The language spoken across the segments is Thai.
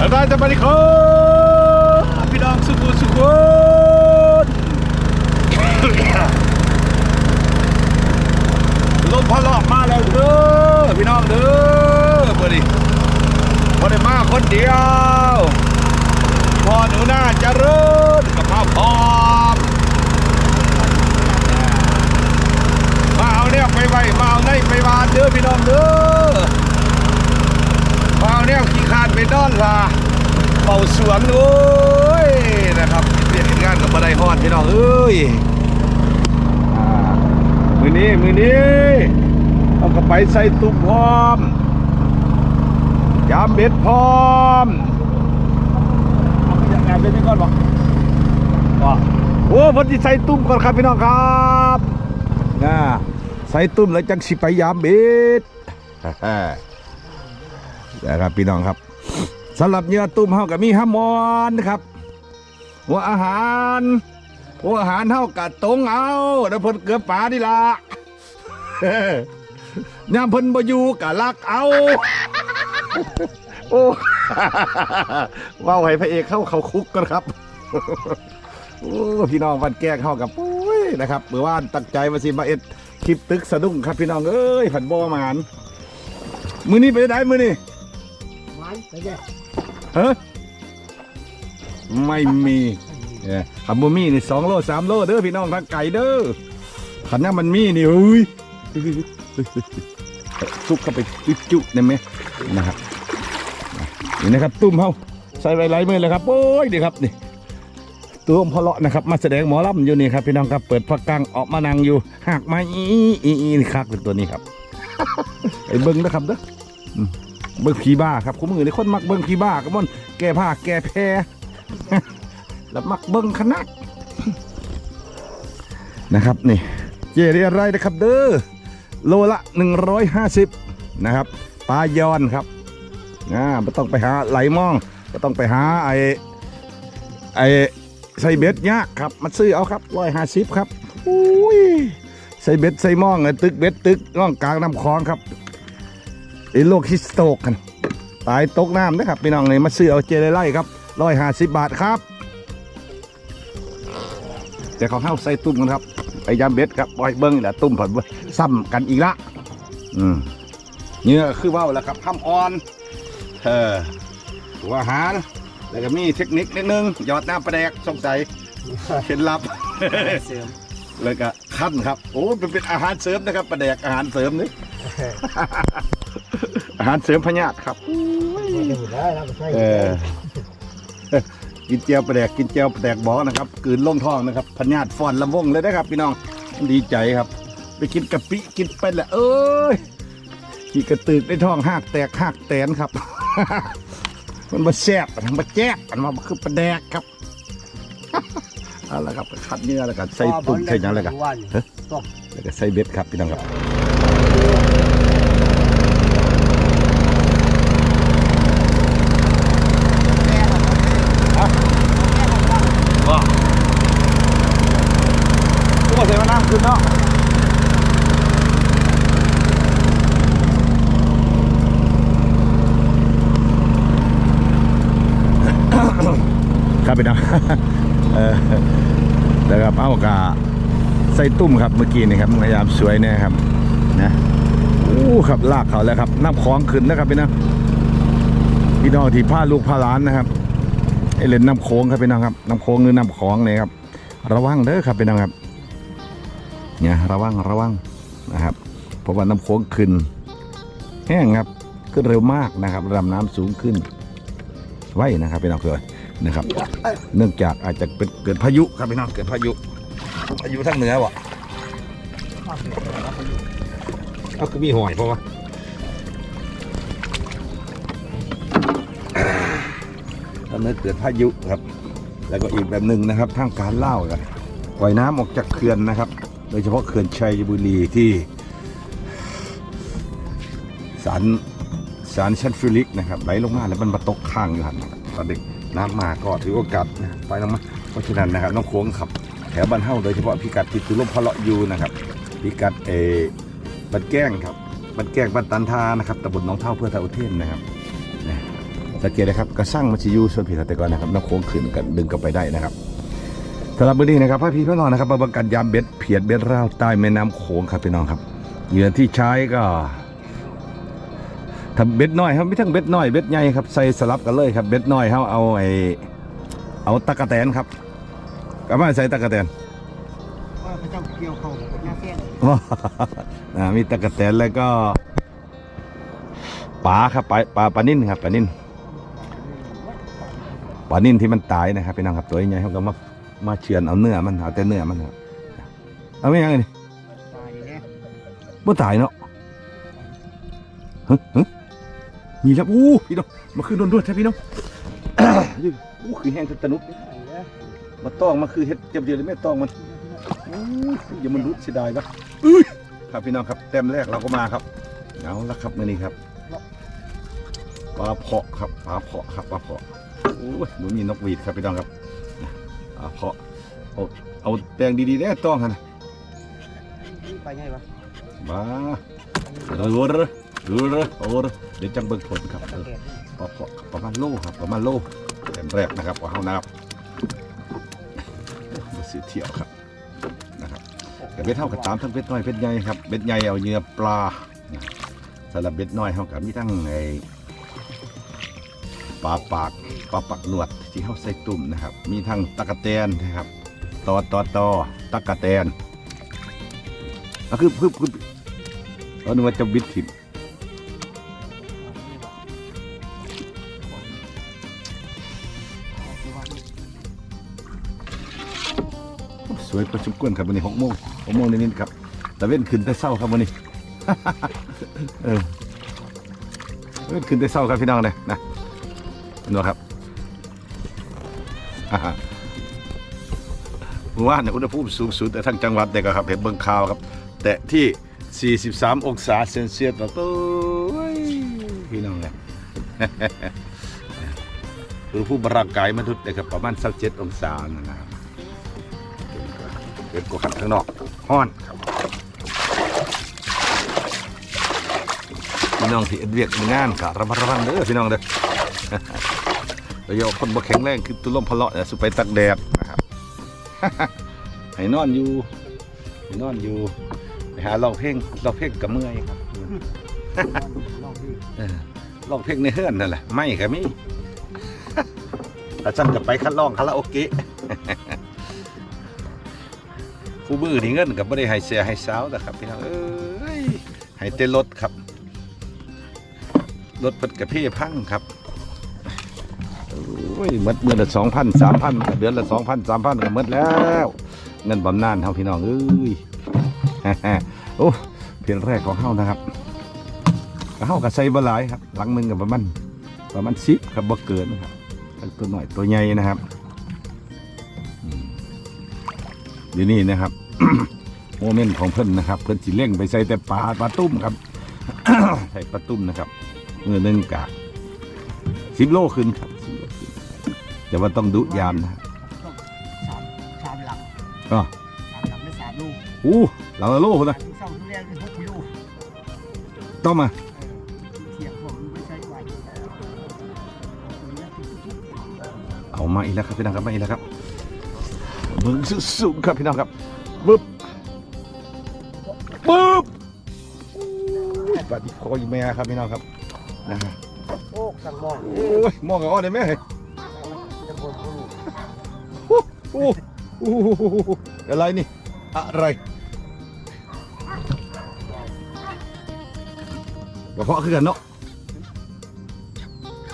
อะไรจะมาดิครับพี่น้องสุขุสุขุมลมพะเลาะมาแล้วเด้อพี่น้องเด้อเมื่อนี้พอได้มาคนเดียวพอหนูหน้าเริญกับมาพร้อมมาเอาเนี่ยไปไว้มาเอาในไปวานเด้อพี่น้องเด้อมาเอาเนี่ย ไปนอนล่ะเป่าสวนโอ้ยนะครับเรียนงานกับบันไดฮอดพี่น้องเอ้ยมือนี้มือนี้เอากระไปใส่ตุ้มพร้อมยามเบ็ดพร้อมเอาไปยังไงเป็นนี่ก่อนบอกโอ้เพอดีใส่ตุ้มก่อนครับพี่น้องครับนะใส่ตุ้มแล้วจังสิไปยามเบ็ดนะครับพี่น้องครับ สำหรับเนื้อตุ้มเฮากับมีฮัมมอนนะครับหัวอาหารหัวอาหารเฮากับตรงเอาแล้วพ่นเกือบป่านี่ละยามเพิ่นบ่อยู่กะลักเอาโอ้ว้าวให้พระเอกเข้าเขาคุกกันครับโอ้พี่น้องวันแก้งเข้ากับปุ้ยนะครับเมื่อวานตั้งใจมาสิมาเอ็ดคลิปตึกสะดุ้งครับพี่น้องเอ้ยผันบ่มานมือนี้ไปไหนมือนี้ไม้ไปแย่ เฮ้ไม่มีเออขับบ่มีนี่สองโลสามโลเด้อพี่น้องทางไก่เด้อขันนี้มันมีนี่อุ้ยซุกเข้าไปจุ๊ๆได้ไหมนะครับนี่นะครับ ตุ้มเฮาใส่ไว้ไหลมือเลยครับโอ้ยดีครับนี่ตุ้มพอเลาะนะครับ มาแสดงหมอลำอยู่นี่ครับ พี่น้องครับเปิดพักกังออกมานั่งอยู่หากมาอีอีอีนี่ครับเป็นตัวนี้ครับไอ้เบิ้งนะครับเด้อ เบิ่งผีบ้าครับคุณมือนี่คนมักเบิ่งผีบ้าก็มันแก้ผ้าแก้แพ้แล้วมักเบิ่งขนาดนะครับนี่เจเรียไรนะครับ เด้อโลละ 150 นะครับปลายอนครับอ่าไม่ต้องไปหาไหลมองไม่ต้องไปหาไอ้ไอ้ใส่เบ็ดยากครับมาซื้อเอาครับร้อยห้าสิบครับอุ้ยใส่เบ็ดใส่มองไอ้ตึกเบ็ดตึกร่องกลางน้ำคลองครับ ไอ้โรคฮิสโตกกัน ตายตกน้ำนะครับพี่น้องเลยมาซื้อเอาเจริไล่ครับร้อยห้าสิบบาทครับแต่เขาเข้าใส่ตุ้มกันครับไปยามเบ็ดครับปล่อยเบิ้งแต่ตุ้มผลซ้ำกันอีกละอืมเนี่ยคือว่าวแล้วครับห้ามอ่อนเออหัวอาหารแล้วก็มีเทคนิคนิดนึงหยอดน้ำปลาแดกสงสัยเคล็ดลับเสริมแล้วก็ขั้นครับ โอ้เป็นเป็นอาหารเสริมนะครับปลาแดกอาหารเสริมนี่ อาหารเสริมพญาตครับไม่ได้ได้แล้วก็ใช่เออกินเจียวปลาแดกกินเจียวปลาแดกบอกนะครับกลืนล่งท้องนะครับพญาตฟอนลำวงเลยนะครับ พี่น้องดีใจครับ ไปกินกะปิกินไปแหละเอ้ยขี่กระตือกในท้องหักแตกหักแตนครับ มันมาแซ่บมันมาแจ๊กมันมาคือปลาแดกครับเอาละครับขัดเนื้อแล้วก็ใส่ตุ่มใส่หยังแล้วก็วันแล้วก็ใส่เบ็ดครับพี่น้องครับก็ก็ใส่มาน้ำขึ้นเนาะ ครับพี่น้องเออแล้วครับเอากาใส่ตุ้มครับเมื่อกี้นี่ครับพยายามสวยเนี่ยครับนะโอ้ครับลากเขาแล้วครับน้ำคลองขึ้นนะครับพี่น้องพี่น้องที่พาลูกพาหลานนะครับไอเล่นน้ำโค้งครับพี่น้องครับน้ำโค้งหรือน้ำคลองเนี่ยครับระวังเด้อครับพี่น้องครับเนี่ยระวังระวังนะครับเพราะว่าน้ำโค้งขึ้นแห้งครับขึ้นเร็วมากนะครับระดับน้ำสูงขึ้นไว้นะครับพี่น้องเลยนะครับ เนื่องจากอาจจะเป็นเกิดพายุครับพี่น้องเกิดพายุพายุทางเหนือวะเอาคือมีหอยเพราะว่าตอนนี้เกิดพายุครับ แล้วก็อีกแบบหนึ่งนะครับทางการเล่ากันปล่อยน้ำออกจากเขื่อนนะครับ โดยเฉพาะเขื่อนชัยบุรีที่สารสารชันฟิลิกนะครับไหลลงมาแล้วมันมาตกข้างอยู่หันนะครับตอนเด็ก น้ำมาก็ถือโอกาสนะไปลงมาเพราะฉะนั้นนะครับน้องโค้งขับ แถวบ้านเฮ้าโดยเฉพาะพิกัดที่ตุลมพะเลาะยูนะครับพิกัดเอบันแก้งครับบันแก้งบันตันทานะครับตำบลหน้องเท่าเพื่อตะอุเทนนะครับนะสังเกตนะครับกระสั่งมันจะอยู่ส่วนผิดแต่ก่อนนะครับน้ำโค้งขึ้นกันดึงกลับไปได้นะครับสำหรับวันนี้นะครับพ่อพี่พี่น้องนะครับมาประกันยามเบ็ดเพียดเบ็ดร่าวใต้แม่น้ำโขงครับพี่น้องครับเหยื่อที่ใช้ก็ ทำเบ็ดน้อยครับไม่ทั้งเบ็ดน้อยเบ็ดใหญ่ครับใส่สลับกันเลยครับเบ็ดน้อยเขาเอาไอเอาตะกะแตนครับก็มาใส่ตะกะแตนว่าพระเจ้าเกี่ยวเขาหน้าแข้งอ่ามีตะกะแตนแล้วก็ปลาครับปลาปลาปลานิ่นครับปลานิ่นปลานิ่นที่มันตายนะครับพี่น้องครับตัวใหญ่เขาก็มามาเฉือนเอาเนื้อมันเอาแต่เนื้อมันครับเอาไม่ยังไงนี่ตายแน่บ่ตายเนาะฮึฮึ มีแล้วอู้พี่น้องมาคือโดนๆใช่พี่น้องอู้คือแห้งตะนุบมาต้องมาคือเฮ็ดเจ็บเดียวเลยไม่ต้องมันอู้อย่ามันรุดเสียดายปะอุ้ยครับพี่น้องครับแต้มแรกเราก็มาครับเอาละครับมื้อนี้ครับปลาเพาะครับปลาเพาะครับปลาเพาะโอ้ยหนูมีนกหวีดครับพี่น้องครับปลาเพาะเอาเอาแตงดีๆแน่ต้องฮะนะไปไงวะบ้าเออ เออเออเดี๋ยวจังเบิ่งผลครับเออปลาเพาประมาณโลครับประมาณโลแต้มแรกนะครับว่าเฮานะครับมาซื้อเที่ยวครับนะครับแต่เบ็ดเท่ากับตามทั้งเบ็ดน้อยเบ็ดใหญ่ครับเบ็ดใหญ่เอาเหยื่อปลาสำหรับเบ็ดน้อยเฮากับมีทั้งไอปลาปากปลาปักหนวดที่เฮาใส่ตุ่มนะครับ มีทั้งตะกะแตนนะครับตอตอตอตะกะแตนอะคือคือคือเอาหนูว่าจะบิดถิ่ม สวยประชุมกวนครับวันนี้หกโมงหกโมงนิดๆครับต่เว้นขึ้นแต่เศร้าครับวันนี้ เออเว้นขึ้นแต่เศร้าครับพี่น้องเลยนะเห็นไหมครับอ่าฮะเมื่อวานเนี่ยอุณหภูมิสูงสุดแต่ทั้งจังหวัดเนี่ยก็ครับเห็นเบิ่งข่าวครับ แต่ที่ 43 องศาเซนเซียสต่อตัวพี่น้องเลยอุณหภูมิร่างกายมนุษย์เนี่ยครับประมาณ27องศานะครับ เป็นกว่าขันข้างนอกห้อนครับพี่น้องที่เอ็ดเวียกมีงานกะระมัดระวังเด้อพี่น้องเด้อโดยะคนบ่แข็งแรงคือตุลมพะเลาะเนี่ยสุไปตักแดดนะครับให้นอนอยู่ให้นอนอยู่ไปหาลองเพลงลองเพลงกับเมื่อยครับลองเพลงในเฮือนนั่นแหละไม่ก็มีอาจารย์กับไปคัดลองคาราโอเกะ ผู้มือนี่เงินกับไม่ได้ให้เสียให้สาวนะครับพี่น้องเอ้ยให้เต้นรถครับรถเปิดกระเพ่พังครับโอ้ยหมดเมื่อละสองพันสามพันเดือนละสองพันสามพันก็หมดแล้ว เงินบำนาญเฮาพี่น้องเอ้ยโอ้เพียงแรกของเฮานะครับก็เฮากับใส่บหลายครับ หลังหนึ่งกับประมาณประมาณสิบครับบ่เกินนะครับตัวหน่อยตัวใหญ่นะครับเดี๋ยวนี้นะครับ โมเมนต์ของเพิ่นนะครับ เพิ่นสิเล่งไปใส่แต่ปลาปลาตุ้มครับ ใส่ปลาตุ้มนะครับมือหนึ่งกะสิบโลขึ้นครับ10โลขึ้นแต่ว่าต้องดุยามนะครับต้องสามสามหลังอ๋อสามหลังได้สามลูกอู้หลังละโลพุ่นนะทุกเศร้าทุกแรงทุกกิโลต้องมาเทียบผมไม่ใช่ไหวเอามาอีกแล้วครับพี่น้องครับมาอีกแล้วครับเบิ้งสูงๆครับพี่น้องครับ ปึ๊บปึ๊บปฏิคอยแม่ครับพี่น้องครับนะฮะโอ้สั่งมองโอ้ยมองกับอ้อนได้ไหมเฮ้ยจะบนบ่รู้โอ้โหโอ้โหอะไรนี่อะไรกระเพาะคือกันเนาะ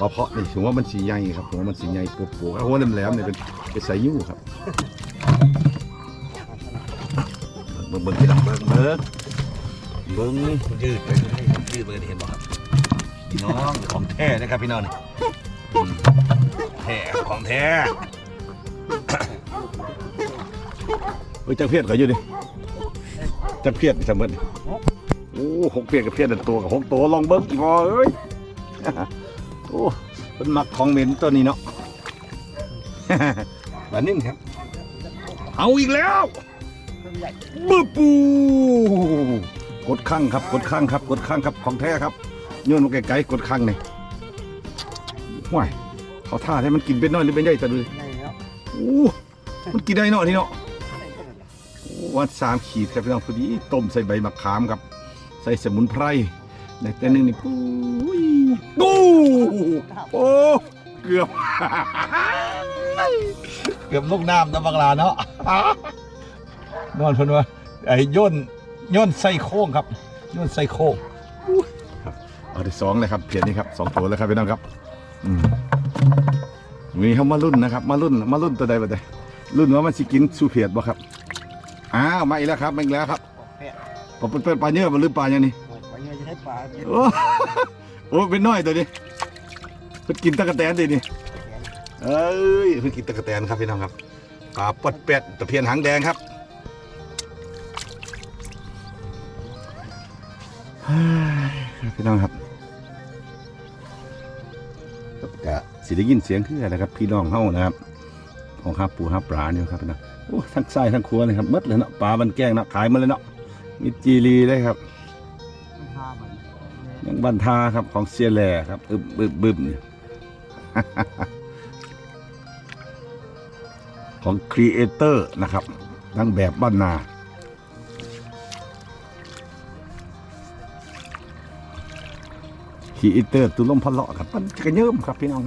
กระเพาะนี่ถือว่ามันสีใหญ่ครับถือว่ามันสีใหญ่ปวดๆหัวแหลมๆเนี่ยเป็นเป็นสายยู่ครับ เบิ่งเบิ่งพี่น้งเบิ่งเบิ่งเบิ่งยืดไปเรื่อยยืดไปเห็นบ่ครับพี่น้องของแท้นะครับพี่น้องนี่อืมแท้ของแท้เฮ้ยจักเพียรก็อยู่ดิจักเพียรสมมติโอ้หกเพียรกับเพียรนั่นตัวกับหกตัวลองเบิ่งอีพอเอ้ยโอ้เป็นมักของเหม็นตัวนี้เนาะแบบนี้ครับ เอาอีกแล้ว ใหญ่บึ้บปูกดข้างครับ กดข้างครับ กดข้างครับของแท้ครับโยนลงไกลๆกดข้างนี่ห่วยเขาท่าให้มันกินเป็นน้อยหรือเป็นใหญ่แต่ดูใหญ่แล้วโอ้มันกินได้เนาะนี่เนาะใหญ่ขนาดนั้นโอ้วันสามขีดครับพี่น้องพอดีต้มใส่ใบมะขามครับ ใส่สมุนไพรในแต่หนึงนี่ปุ้ยปูโอ้เกือบ เกือบลูกน้ำนะบังลาเนาะ นอนเพนว่าไอ้ย่นย่นไส้โค้งครับย่นไส้โค้งอู้ครับเอาที่สองเลยครับเพียรนี้ครับสองตัวเลยครับพี่น้องครับอืมวันนี้เขามารุ่นนะครับ มารุ่นมารุ่นตัวใดบ่ได้รุ่นว่ามันสิกินสูเพียดบ่ครับอ้าวมาอีกแล้วครับมาอีกแล้วครับแพะผมเป็นเป็นปลาเนื้อมันหรือปลาอย่างนี้โอ้ยไปเนี่ยจะให้ปลาเยอะโอ้โอ้เป็นน้อยตัวนี้เพิ่นกินตะกะแตนดินี่เอ้ยเพิ่งกินตะกะแตนครับพี่น้องครับปลาปดเป็ดตะเพียนหางแดงครับ พี่น้องครับกะสิได้ยินเสียงคืออะครับ พี่น้องเฮานะครับของข้าปูข้าปลาเนี่ยครับพี่น้องโอ้ทั้งไส้ทั้งครัวเลยครับมดเลยเนาะปลามันแก้งเนาะขายมาเลยเนาะมีจีรีเลยครับมันพามันยังบันทาครับของเซียแหล่ครับอึบบึบบึบเนี่ยของครีเอเตอร์นะครับดังแบบบ้านนา ครีเอเตอร์ตุลมพะเลาะครับมันกระเยิมครับพี่น้อง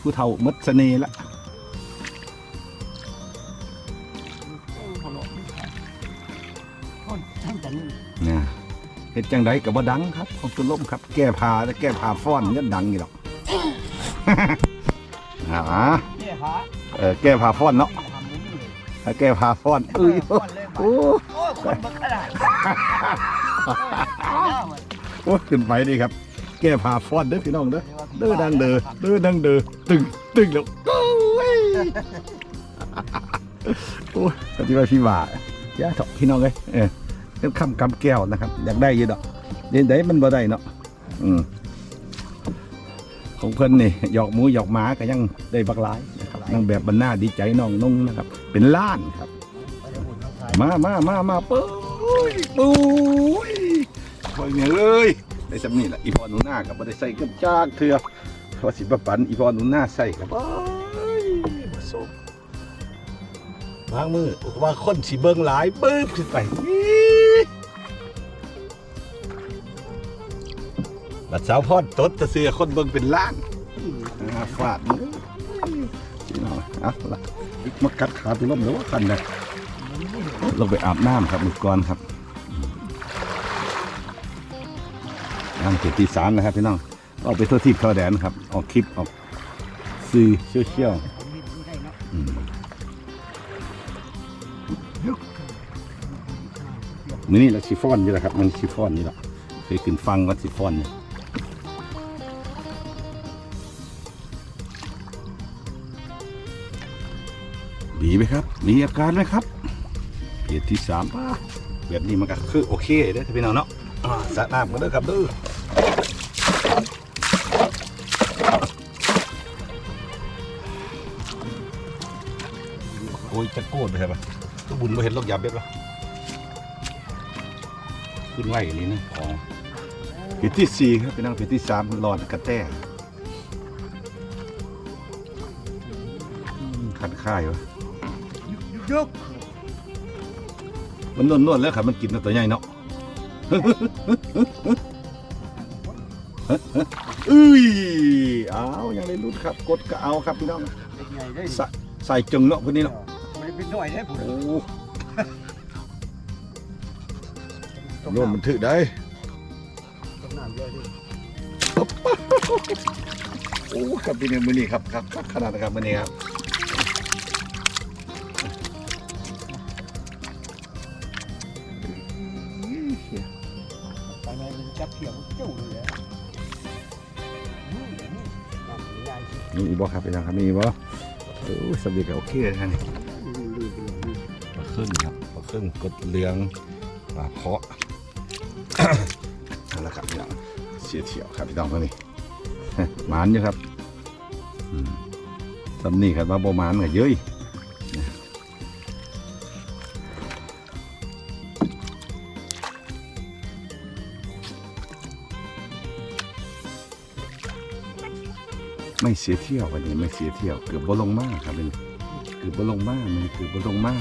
ผู้เฒ่ามัดเสน่ห์ละพอหลอกคนทั้งแต่นี่นะเฮ็ดจังไดกับว่าดังครับของตุลมครับ แก้ผ้าและแก้ผ้าฟ้อนยันดังอยู่หรอกอ่าเนี่ยฮะเออแก้ผ้าฟ้อนเนาะทำมุ้งเลยถ้าแก้ผ้าฟ้อนเอ้ยก้อนเลยโอ้โอ้ยคนบักขนาดมันโอ้ขึ้นไปนี่ครับ แก้ผ้าฟ้อนเด้อพี่น้องเด้อเด้อดังเด้อเด้อดังเด้อตึงตึงแล้วโอ้ยโอ้ยปฏิบัติพี่บ่าย่าเถอะพี่น้องเลยเออเป็นคำกำแก้วนะครับ อยากได้อยี่ดอกเดี๋ยวได้มันบ่ได้เนาะอืมของเพิ่นนี่หยอกหมูหยอกหมาก็ยังได้บักหลายนะครับนางแบบบรรณาดีใจน้องนุ่งนะครับ เป็นล้านครับ มามามามามาปุ้ยปุ้ยคอยเนี่ยเลย ได้สำนี่แหละอีพอหนูหน้ากับบ่ได้ใส่กับจากเถื่อเพอสิบปันอีพอหนูหน้าใส่กับโอ้ยผสมบางมือว่าคนสิเบิ่งหลายปึ๊บขึ้นไปอี้บัดสาวพอดตดแตะเสือคนเบิ่งเป็นล้านอ่าฟาดมือพี่น้องเอาละมากัดขาตัวล้มหรือว่าคันนะลงไปอาบน้ำครับมือก่อนครับ น้ำเจ็ดตีสามนะครับพี่น้องออกไปทั่วทิพย์ทั่วแดนครับ ออกคลิปออกสื่อโซเชียลผมมีไม่ได้เนาะอืมมือนี่แหละชิฟอนอยู่แหละครับมันชิฟอนนี่แหละเคยขึ้นฟังว่าชิฟอนเนี่ยดีไหมครับ มีอาการไหมครับเพจที่สามป้าแบบนี้มันก็คือโอเคเด้อพี่น้องเนาะสะน้ำกันเด้อครับเด้อ โอ้ยจะโกรธไปใช่ปะตัวบุญมาเห็นลกยาเบ็ดปะขึ้นไหวอย่างนี้นะของเพจที่สี่ครับพี่น้องเพจที่สามหลอดกระแตอืมคันค่ายวะยุกมันนวลๆแล้วครับมันกินตัวใหญ่เนาะ อุ้ยเอายังได้รุดครับกดก็เอาครับพี่น้องเด็กใหญ่ได้ใส่ใส่จงเนาะพวกนี้เนาะไม่เป็นหน่อยได้ผมโอ้ร่วมมันถือได้ต้มน้ำเยอะดิโอ้ครับพี่เนี่ยมือนี้ครับครับครับขนาดนะครับมือนี้ครับ บ่ครับพี่น้องครับมีบ่โอ้สำเร็จก็โอเคเลยครับนี่ปลาครึ่งครับปลาครึ่งกดเหลืองปลาเพาะนั่นแหละครับพี่น้องเสียเที่ยวครับพี่น้องคนนี้หมานอยู่ครับสำนี่ครับว่าโบหมานกับเยอะ สียเที่ยววันนี้ไม่เสียเที่ยวเกือบบ่ลงมาครับเป็นเกือบบ่ลงมามันเกือบบ่ลงมา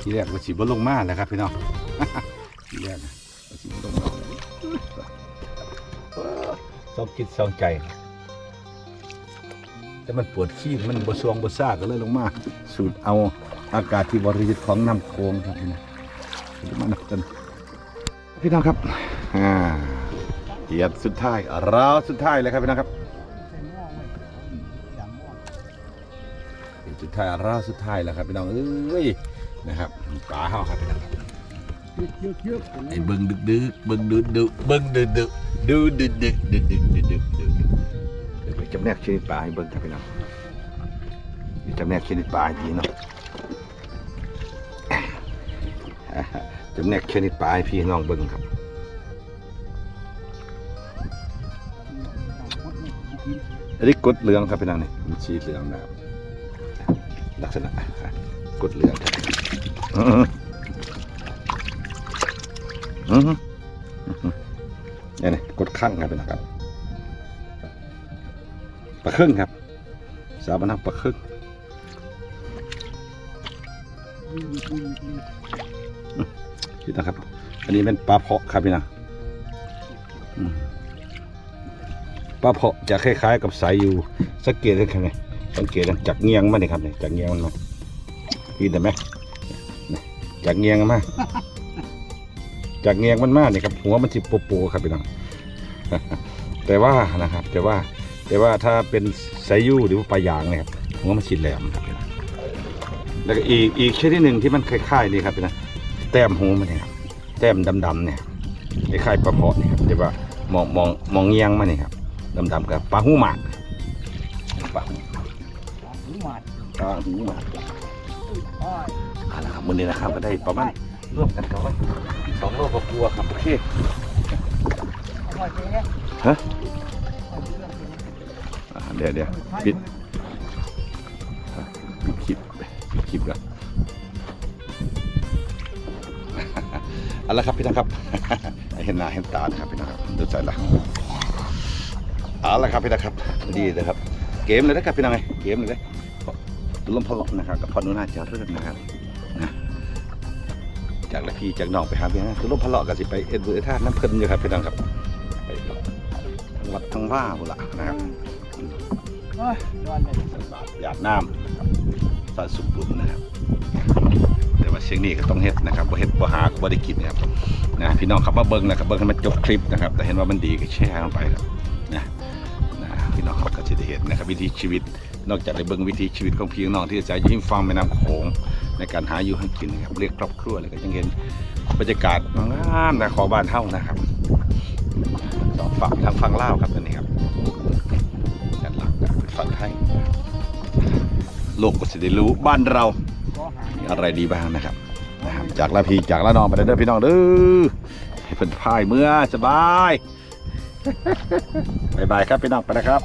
ทีแรกว่าสิบ่ลงมาแหล้วครับพี่น้องทีแรกนะว่าสิบ่ลงมาสองจิตสองใจแต่มันปวดขี้มันบสวงบซ่าก็เลยลงมา สูดเอาอากาศที่บริสุทธิ์ของน้ำโขงครับพี่น้องสูดมานับกันพี่น้องครับอ่าเหยียดสุดท้ายราวสุดท้ายเลยครับพี่น้องครับ ท้ายราวสุดท้ายแล้วครับพี่น้องเอ้ยนะครับปลาเฮาครับพี่น้องครับเยอะเยอะๆๆไอ้เบิ้งดึกดึกเบิ้งดึกดึกเบิ้งดึกดึกดูดึกดึกดึกดึกดึกดึกดึกเดี๋ยวไปจำแนกชนิดปลาให้เบิ้งครับพี่น้องเดี๋ยวจำแนกชนิดปลาให้พี่เนาะจำแนกชนิดปลาให้พี่น้องเบิ้งครับอันนี้กดเหลืองครับพี่น้องนี่มันชีเหลืองนะครับ ลักษณะกดเหลืองครับอื้อหืออืออือหือนี่นี่กดข้างครับพี่น้องครับปลาครึ่งครับ สาบานักปลาครึ่งพี่น้องครับ อันนี้เป็นปลาเพาะครับพี่น้องอืมปลาเพาะจะคล้ายๆกับสายอยู่สังเกตได้ครับไง สังเกตนะจากเงียงมาเนี่ยครับเนี่ยจากเงียงมันมาพี่ได้ไหมจากเงียงมาจากเงียงมันมาเนี่ยครับหัวมันสิโปๆครับพี่น้องแต่ว่านะครับ แต่ว่าแต่ว่าถ้าเป็นสายยูหรือว่าปลายางเนี่ยครับหัวมันสิแหลมครับพี่น้องแล้วก็อีกอีกชนิดหนึ่งที่มันคล้ายๆนี่ครับพี่น้องแต้มหูมันเนี่ยครับแต้มดำๆเนี่ยคล้ายๆปลาเพาะเนี่ยครับแต่ว่ามองมองมองเงียงมาเนี่ยครับดำๆกับปลาหูหมากปลาหู หมูหมัดปลาหูหมากอ้อยเอาละครับมื้อนี้นะครับก็ได้ประมาณร่วมกันกับว่าสองโลกกลัวาๆครับโอเคอ้อยเจ๊ฮะอ่าเดี๋ยวเดี๋ยวปิดปิดคลิปปิดคลิปก่อนเอาละครับพี่น้องครับให้เห็นหน้าเห็นตานะครับพี่น้องครับดูใจละเอาละครับพี่น้องครับดีเลยครับ เกมเลยนะครับพี่น้องไงเกมเลยเลยตุ ลมพลอกนะครับกับพอนุนาจาเรื่องนะครับนะจากละพี่จากน้องไปหาพี่นะตุลมพลอกกับสิไปเอ็ดเวอร์ท่าน้ำเพิ่นอยู่ครับพี่น้องครับไปทั้งวัดทั้งว่าหมดละนะครับโอ้ยนอนเลยบาทหยาดน้ำนะครับสาสุบุญนะครับแต่ว่าเชียงนี้ก็ต้องเฮ็ดนะครับบ่เฮ็ดบ่หาก็บ่ได้กินนะครับนะพี่น้องขับมาเบิ่งนะครับเบิ่งให้มันจบคลิปนะครับ แต่เห็นว่ามันดีก็แชร์ลงไปครับนะนะพี่น้องเขาก็จะได้เห็นนะครับวิถีชีวิต นอกจากได้เบิ่งวิถีชีวิตของพี่น้องที่อาศัยอยู่ริมฝั่งแม่น้ำโขงในการหาอยู่ให้กินนะครับเรียกครอบครัวแล้วก็ยังเห็นบรรยากาศงามนะขอบ้านเฮานะครับสองฝั่งทางฝั่งลาวครับนนี้ครับด้านหลังเป็นฝั่งไทยโลกก็จะได้รู้บ้านเรามีอะไรดีบ้างนะครับนะครับจากละพีจากละนองไปเด้อพี่น้องเด้อให้เพิ่นพายเมื่อสบายบายบายครับพี่น้องไปนะครับ